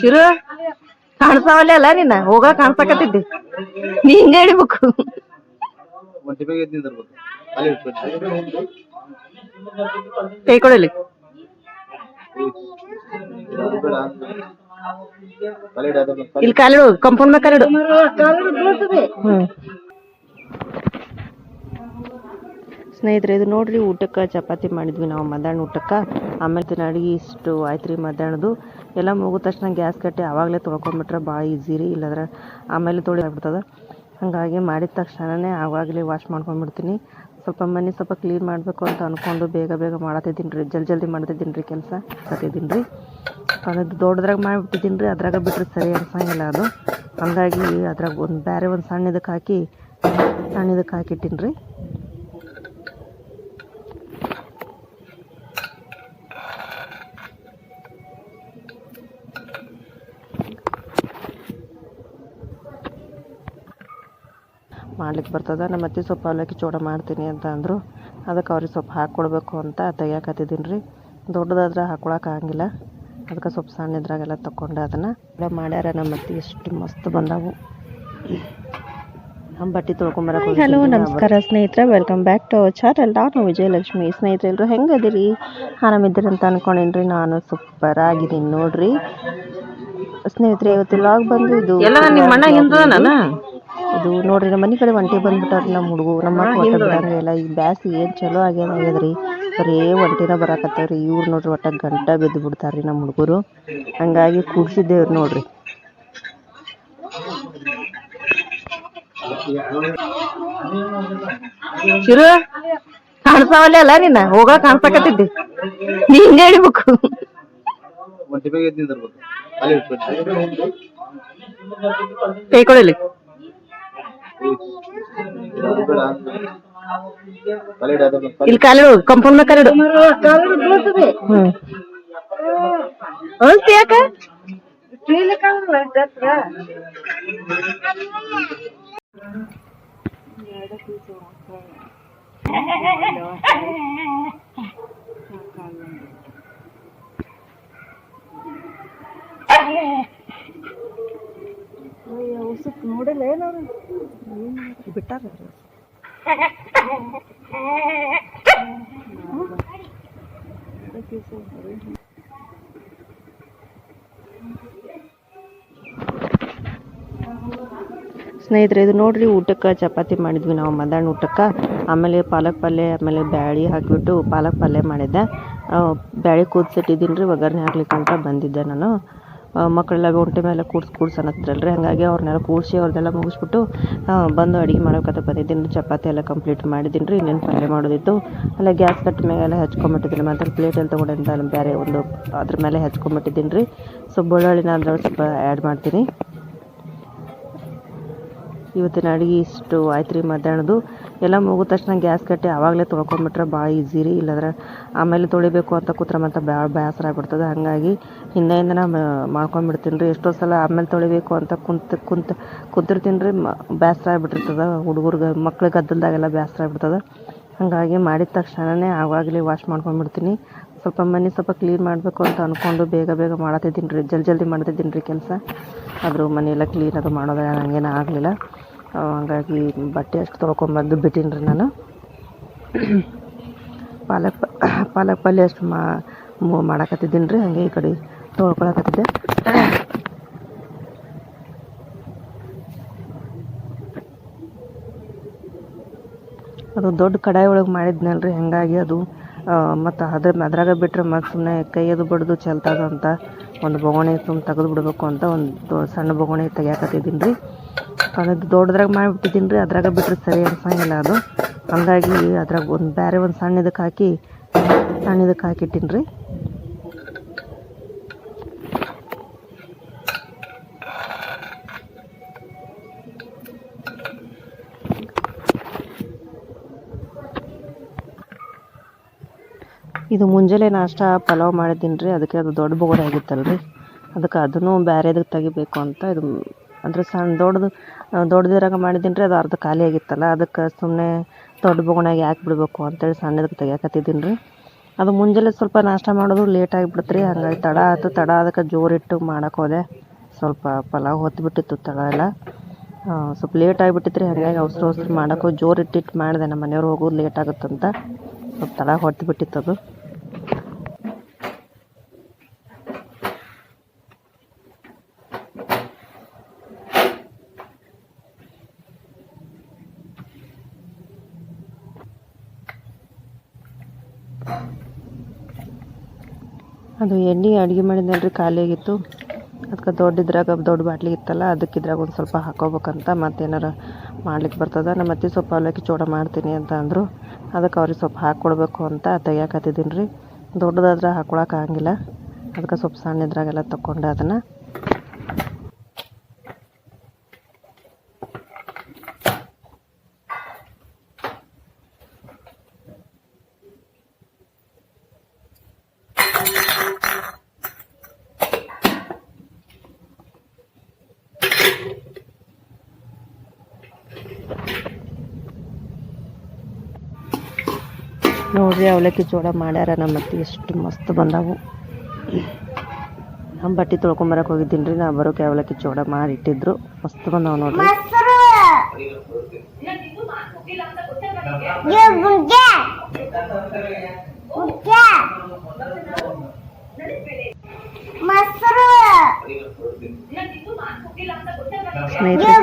ಶಿರು ಕಾಣಿಸ್ತಾವಲ್ಲ ಅಲ್ಲ ನಿನ್ನ ಹೋಗ ಕಾಣ್ಸಕತ್ತಿದ್ದಿ. ನೀ ಹಿಂಗ ಹಿಡಿಬೇಕು ಕೈ ಕೊಡಲಿ. ಇಲ್ಲಿ ಕಾಲಿಡು, ಕಂಪೌಂಡ್ ಮ್ಯಾಗ ಕಾಲಿಡು. ಹ್ಮ್. ಸ್ನೇಹಿತರೆ, ಇದು ನೋಡ್ರಿ, ಊಟಕ್ಕೆ ಚಪಾತಿ ಮಾಡಿದ್ವಿ ನಾವು, ಮಧ್ಯಾಹ್ನ ಊಟಕ್ಕೆ. ಆಮೇಲೆ ದಿನ ಅಡುಗೆ ಇಷ್ಟು ಆಯ್ತು ರೀ ಮಧ್ಯಾಹ್ನದು ಎಲ್ಲ ಮುಗಿದ ತಕ್ಷಣ ಗ್ಯಾಸ್ ಕಟ್ಟಿ ಆವಾಗಲೇ ತೊಳ್ಕೊಂಬಿಟ್ರೆ ಭಾಳ ಈಸಿ ರೀ, ಇಲ್ಲಾಂದ್ರೆ ಆಮೇಲೆ ತೊಳಿ ಆಗ್ಬಿಡ್ತದೆ. ಹಾಗಾಗಿ ಮಾಡಿದ ತಕ್ಷಣನೇ ಆವಾಗಲೇ ವಾಶ್ ಮಾಡ್ಕೊಂಡ್ಬಿಡ್ತೀನಿ ಸ್ವಲ್ಪ ಮನೆ ಸ್ವಲ್ಪ ಕ್ಲೀನ್ ಮಾಡಬೇಕು ಅಂತ ಅಂದ್ಕೊಂಡು ಬೇಗ ಬೇಗ ಮಾಡತ್ತಿದ್ದೀನಿ ರೀ, ಜಲ್ದಿ ಜಲ್ದಿ ಮಾಡ್ತಿದ್ದೀನಿ ರೀ ಕೆಲಸ. ಕತ್ತಿದ್ದೀನಿ ರೀ. ಅದು ದೊಡ್ಡದ್ರಾಗ ಮಾಡಿಬಿಟ್ಟಿದ್ದೀನಿ ರೀ, ಅದ್ರಾಗ ಬಿಟ್ಟರೆ ಸರಿ ಅನ್ಸಂಗಿಲ್ಲ ಅದು. ಹಾಗಾಗಿ ಅದ್ರಾಗ ಒಂದು ಬೇರೆ ಒಂದು ಸಣ್ಣ ಇದಕ್ಕೆ ಹಾಕಿ ಸಣ್ಣ ಇದಕ್ಕೆ ಹಾಕಿಟ್ಟಿನಿ ರೀ. ಮಾಡ್ಲಿಕ್ಕೆ ಬರ್ತದ. ನಮ್ಮ ಅತ್ತೆ ಸೊಪ್ಪು ಅವಲಕ್ಕಿ ಚೂಡ ಮಾಡ್ತೀನಿ ಅಂತ ಅಂದರು. ಅದಕ್ಕೆ ಅವ್ರಿಗೆ ಸ್ವಲ್ಪ ಹಾಕ್ಕೊಡ್ಬೇಕು ಅಂತ ತೆಗಿಯಾಕತ್ತಿದ್ದೀನಿ ರೀ ದೊಡ್ಡದಾದ್ರೆ ಹಾಕ್ಕೊಳಕ್ಕೆ ಆಗಂಗಿಲ್ಲ. ಅದಕ್ಕೆ ಸ್ವಲ್ಪ ಸಣ್ಣ ಇದ್ರಾಗೆಲ್ಲ ತಗೊಂಡೆ ಅದನ್ನು. ಎಲ್ಲ ಮಾಡ್ಯಾರ ನಮ್ಮ ಅತ್ತೆ. ಎಷ್ಟು ಮಸ್ತ್ ಬಂದಾವು. ನಮ್ಮ ಬಟ್ಟೆ ತೊಳ್ಕೊಂಬರಕ್ಕೆ ಹಲೋ ನಮಸ್ಕಾರ ಸ್ನೇಹಿತರೆ. Welcome back to our channel ನಾನು ವಿಜಯಲಕ್ಷ್ಮಿ. ಸ್ನೇಹಿತರೆ ಎಲ್ಲರೂ ಹೆಂಗದಿರಿ? ಆರಾಮಿದ್ದೀರಿ ಅಂತ ಅನ್ಕೊಂಡೇನ್ರಿ. ನಾನು ಸೂಪರ್ ಆಗಿದ್ದೀನಿ ನೋಡ್ರಿ. ಸ್ನೇಹಿತರೆ ಇವತ್ತು ಲಾಗ್ ಬಂದು ಇದು ಇದು ನೋಡ್ರಿ ನಮ್ಮ ಮನೆ ಕಡೆ ಒಂಟಿ ಬಂದ್ಬಿಟ್ಟಾರ ನಮ್ಮ ಹುಡುಗು. ನಮ್ಮ ಬಿಡಂಗಿಲ್ಲ ಈ ಬ್ಯಾಸಿ ಏನ್ ಚಲೋ ಆಗ್ಯದ ಆಗ್ಯದ್ರಿ. ಬರೇ ಒಂಟಿನ ಬರಾಕತ್ತವ್ರಿ. ಇವ್ರು ನೋಡ್ರಿ ಒಟ್ಟ ಗಂಟ ಬಿದ್ದು ಬಿಡ್ತಾರ್ರಿ ನಮ್ಮ ಹುಡುಗರು. ಹಂಗಾಗಿ ಕೂಡ್ಸಿದ್ದೇವ್ರಿ ನೋಡ್ರಿ. ಶಿರು ಕಾಣಿಸ್ತಾವಲ್ಲ ಅಲ್ಲ ನಿನ್ನ ಹೋಗ ಕಾಣ್ಸಕತ್ತಿದ್ದಿ. ನೀ ಹಿಂಗೆ ಅಲ್ಲಿ ಕೈ ಕೊಡಲಿ ಬೇಡ ಅಲ್ಲಿ ಇಡು, ಅದನ್ನ ಅಲ್ಲಿ ಇಲ್ಲಿ ಕಾಲಿಡು ಕಂಪೌಂಡ್ ಮ್ಯಾಗ ಕಾಲಿಡು ಹ್ಮ್ ಅನ್ಸ್ತಿ ಯಾಕ ಬಿಟ್ಟಾರ ಸ್ನೇಹಿತರೆ, ಇದು ನೋಡ್ರಿ, ಊಟಕ್ಕೆ ಚಪಾತಿ ಮಾಡಿದ್ವಿ ನಾವು, ಮಧ್ಯಾಹ್ನ ಊಟಕ್ಕೆ. ಆಮೇಲೆ ಪಾಲಕ್ ಪಲ್ಯ, ಆಮೇಲೆ ಬ್ಯಾಳಿ ಹಾಕಿಬಿಟ್ಟು ಪಾಲಕ್ ಪಲ್ಯ ಮಾಡಿದ್ದೆ. ಬ್ಯಾಳಿ ಕೂದಿಸಿಟ್ಟಿದ್ದೀನಿ ರೀ ಒಗ್ಗರಣೆ ಅಂತ ಬಂದಿದ್ದೆ ನಾನು. ಮಕ್ಕಳೆಲ್ಲ ಒಂಟೆ ಮೇಲೆ ಕೂಡ್ಸಿ ಕೂಡ್ಸನತ್ರಲ್ರಿ ಹಾಗಾಗಿ ಅವ್ರನ್ನೆಲ್ಲ ಕೂಡಿಸಿ ಅವ್ರದ್ದೆಲ್ಲ ಮುಗಿಸ್ಬಿಟ್ಟು ಬಂದು ಅಡುಗೆ ಮಾಡೋಕಂತ ಬಂದಿದ್ದೀನಿ. ಚಪಾತಿ ಎಲ್ಲ ಕಂಪ್ಲೀಟ್ ಮಾಡಿದ್ದೀನಿ ರೀ ಇನ್ನೇನು ಪಲ್ಯ ಮಾಡೋದಿತ್ತು. ಅಲ್ಲ, ಗ್ಯಾಸ್ ಕಟ್ಟ ಮೇಲೆಲ್ಲ ಹಚ್ಕೊಂಬಿಟ್ಟಿದ್ದೀನಿ. ಪ್ಲೇಟ್ ಎಲ್ಲ ತೊಗೊಂಡಿದ್ದ ಬೇರೆ ಒಂದು ಅದ್ರ ಮೇಲೆ ಹಚ್ಕೊಂಬಿಟ್ಟಿದ್ದೀನಿ ರೀ ಸೊ ಬೆಳ್ಳುಳ್ಳಿನ ಅದ್ರೊಳಗೆ ಸ್ವಲ್ಪ ಆ್ಯಡ್ ಮಾಡ್ತೀನಿ. ಇವತ್ತಿನ ಅಡುಗೆ ಇಷ್ಟು ಆಯ್ತು ರೀ ಮಧ್ಯಾಹ್ನದು ಎಲ್ಲ ಮುಗಿದ ತಕ್ಷಣ ಗ್ಯಾಸ್ ಕಟ್ಟಿ ಆವಾಗಲೇ ತೊಳ್ಕೊಂಡ್ಬಿಟ್ರೆ ಭಾಳ ಈಸಿ ರೀ. ಇಲ್ಲಾಂದ್ರೆ ಆಮೇಲೆ ತೊಳಿಬೇಕು ಅಂತ ಕೂತ್ರೆ ಮತ್ತೆ ಭಾಳ ಬೇಸರ ಆಗ್ಬಿಡ್ತದೆ. ಹಾಗಾಗಿ ಹಿಂದೆಯಿಂದನ ಮಾಡ್ಕೊಂಡ್ಬಿಡ್ತೀನಿ ರೀ. ಎಷ್ಟೋ ಸಲ ಆಮೇಲೆ ತೊಳಿಬೇಕು ಅಂತ ಕುಂತ ಕುಂತ, ಕುಂತಿರ್ತೀನಿ ರೀ. ಬೇಸರ ಆಗ್ಬಿಟ್ಟಿರ್ತದೆ. ಹುಡುಗರ್ಗೆ, ಮಕ್ಳು ಗದ್ದಲ್ದಾಗೆಲ್ಲ ಬೇಸರ ಆಗ್ಬಿಡ್ತದೆ. ಹಾಗಾಗಿ ಮಾಡಿದ ತಕ್ಷಣವೇ ಆವಾಗಲೇ ವಾಶ್ ಮಾಡ್ಕೊಂಡ್ಬಿಡ್ತೀನಿ. ಸ್ವಲ್ಪ ಮನೆ ಸ್ವಲ್ಪ ಕ್ಲೀನ್ ಮಾಡಬೇಕು ಅಂತ ಅಂದ್ಕೊಂಡು ಬೇಗ ಬೇಗ ಮಾಡತ್ತಿದ್ದೀನಿ ರೀ. ಜಲ್ದಿ ಜಲ್ದಿ ಮಾಡ್ತಿದ್ದೀನಿ ರೀ ಕೆಲಸ. ಆದರೂ ಮನೆಯೆಲ್ಲ ಕ್ಲೀನ್ ಅದು ಮಾಡೋದು ಹಂಗೇನು ಆಗಲಿಲ್ಲ. ಹಂಗಾಗಿ ಬಟ್ಟೆ ಅಷ್ಟು ತೊಳ್ಕೊಂಬಂದು ಬಿಟ್ಟೀನಿ ರೀ ನಾನು. ಪಾಲಕ್ ಪಾಲಕ್ ಪಲ್ಯ ಅಷ್ಟು ಮಾ ಮಾಡಾಕತ್ತಿದ್ದೀನಿ ರೀ ಹಾಗೆ ಈ ಕಡೆ ತೊಳ್ಕೊಳಕತ್ತಿದ್ದೆ. ಅದು ದೊಡ್ಡ ಕಡಾಯಿ ಒಳಗೆ ಮಾಡಿದ್ನಲ್ಲ ರೀ ಹಾಗಾಗಿ ಅದು ಮತ್ತು ಅದ್ರ, ಅದ್ರಾಗ ಬಿಟ್ಟರೆ ಮತ್ತು ಸುಮ್ಮನೆ ಕೈ ಅದು ಬಡ್ದು ಚೆಲ್ತದ ಅಂತ ಒಂದು ಬೊಗಣೆ ತುಂಬ ತೆಗೆದು ಬಿಡಬೇಕು ಅಂತ ಒಂದು ಸಣ್ಣ ಬೊಗಣೆ ತೆಗಿಯಾಕತ್ತಿದ್ದೀನಿ ರೀ. ಅದು ದೊಡ್ಡದ್ರಾಗ ಮಾಡಿಬಿಟ್ಟಿದ್ದೀನಿ ರೀ, ಅದ್ರಾಗ ಬಿಟ್ಟರೆ ಸರಿ ಅನ್ಸಂಗಿಲ್ಲ ಅದು. ಹಾಗಾಗಿ ಅದ್ರಾಗ ಒಂದು ಬೇರೆ ಒಂದು ಸಣ್ಣ ಇದಕ್ಕೆ ಹಾಕಿ ಸಣ್ಣ ಇದಕ್ಕೆ ಹಾಕಿಟ್ಟಿನಿ ರೀ. ಇದು ಮುಂಜಾನೆ ನಾಷ್ಟ, ಪಲಾವ್ ಮಾಡಿದ್ದೀನಿ ರೀ. ಅದಕ್ಕೆ ಅದು ದೊಡ್ಡ ಬೊಗಡೆ ಆಗಿತ್ತಲ್ಲ ರೀ ಅದಕ್ಕೆ ಅದನ್ನು ಬೇರೆದಕ್ಕೆ ತೆಗಿಬೇಕು ಅಂತ ಇದು ಅಂದರೆ ಸಣ್ಣ ದೊಡ್ಡದು ದೊಡ್ಡದಿರಾಗ ಮಾಡಿದ್ದೀನಿ ರೀ. ಅದು ಅರ್ಧ ಖಾಲಿ ಆಗಿತ್ತಲ್ಲ. ಅದಕ್ಕೆ ಸುಮ್ಮನೆ ದೊಡ್ಡ ಬೊಗಣೆಗೆ ಯಾಕೆ ಬಿಡಬೇಕು ಅಂತೇಳಿ ಸಣ್ಣದಕ್ಕೆ ತೆಗಿಯಾಕತ್ತಿದ್ದೀನಿ ರೀ. ಅದು ಮುಂಜಾನೆ ಸ್ವಲ್ಪ ನಾಷ್ಟ ಮಾಡೋದು ಲೇಟ್ ಆಗಿಬಿಡ್ತು ರೀ. ಹಂಗಾಗಿ ತಡ ಆಯ್ತು ತಡ ಅದಕ್ಕೆ ಜೋರಿಟ್ಟು ಮಾಡೋಕೆ ಹೋದೆ. ಸ್ವಲ್ಪ ಪಲಾವ್ ಹೊತ್ಬಿಟ್ಟಿತ್ತು ತಡ ಎಲ್ಲ. ಸ್ವಲ್ಪ ಲೇಟ್ ಆಗಿಬಿಟ್ಟಿತ್ತು ರೀ. ಹಾಗಾಗಿ ಅವಸರ ಅವಸರ ಮಾಡೋಕ್ಕೂ ಜೋರಿಟ್ಟಿಟ್ಟು ಮಾಡಿದೆ. ನಮ್ಮ ಮನೆಯವ್ರು ಹೋಗೋದು ಲೇಟ್ ಆಗುತ್ತಂತ. ಸ್ವಲ್ಪ ತಡ ಹೊತ್ಬಿಟ್ಟಿತ್ತು ಅದು. ಅದು ಎಣ್ಣೆ ಅಡುಗೆ ಖಾಲಿ ಆಗಿತ್ತು ಅದಕ್ಕೆ ದೊಡ್ಡ ಇದ್ರಾಗ ದೊಡ್ಡ ಬಾಟ್ಲಿ ಇತ್ತಲ್ಲ, ಅದಕ್ಕೆ ಇದ್ರಾಗ ಒಂದು ಸ್ವಲ್ಪ ಹಾಕೋಬೇಕಂತ ಮತ್ತೇನಾರ ಮಾಡ್ಲಿಕ್ಕೆ ಬರ್ತದೆ. ನಮ್ಮ ಅತ್ತೆ ಸ್ವಲ್ಪ ಅವಲಕ್ಕಿ ಚೂಡ ಮಾಡ್ತೀನಿ ಅಂತ ಅಂದರು. ಅದಕ್ಕೆ ಅವ್ರಿಗೆ ಸ್ವಲ್ಪ ಹಾಕ್ಕೊಡ್ಬೇಕು ಅಂತ ತೆಗಿಯಾಕತ್ತಿದ್ದೀನಿ ರೀ ದೊಡ್ಡದಾದ್ರೆ ಹಾಕ್ಕೊಳಕ್ಕೆ ಆಗಂಗಿಲ್ಲ. ಅದಕ್ಕೆ ಸ್ವಲ್ಪ ಸಣ್ಣ ಇದ್ರಾಗೆಲ್ಲ ತಗೊಂಡೆ ಅದನ್ನು. ನೋಡ್ರಿ ಅವಲಕ್ಕಿ ಚೂಡ ಮಾಡ್ಯಾರ ನಮ್ಮ ಅತ್ತೆ ಎಷ್ಟು ಮಸ್ತ್ ಬಂದಾವು. ನಮ್ಮ ಬಟ್ಟೆ ತೊಳ್ಕೊಂಬರಕ್ಕೆ ಹೋಗಿದ್ದೀನಿ ರೀ ನಾ ಬರೋಕೆ ಅವಲಕ್ಕಿ ಚೂಡ ಮಾಡಿ ಇಟ್ಟಿದ್ರು. ಮಸ್ತ್ ಬಂದಾವು ನೋಡ್ರಿ. ಸ್ನೇಹಿತರೆ